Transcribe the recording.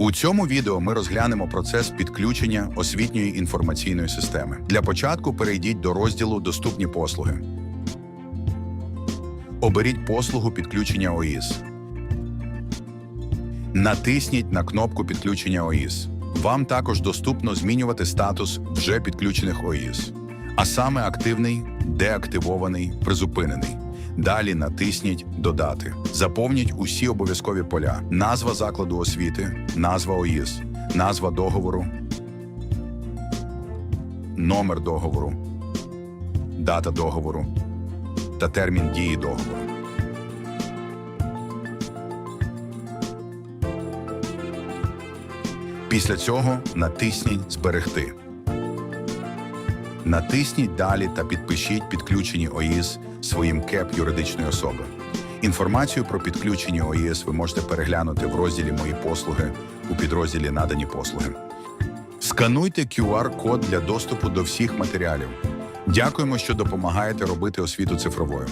У цьому відео ми розглянемо процес підключення освітньої інформаційної системи. Для початку перейдіть до розділу Доступні послуги. Оберіть послугу підключення ОІС. Натисніть на кнопку підключення ОІС. Вам також доступно змінювати статус вже підключених ОІС, а саме активний, деактивований, призупинений. Далі натисніть Додати. Заповніть усі обов'язкові поля: назва закладу освіти, назва ОІС, назва договору, номер договору, дата договору та термін дії договору. Після цього натисніть Зберегти. Натисніть далі та підпишіть підключені ОІС своїм КЕП юридичної особи. Інформацію про підключені ОІС ви можете переглянути в розділі Мої послуги у підрозділі Надані послуги. Скануйте QR-код для доступу до всіх матеріалів. Дякуємо, що допомагаєте робити освіту цифровою.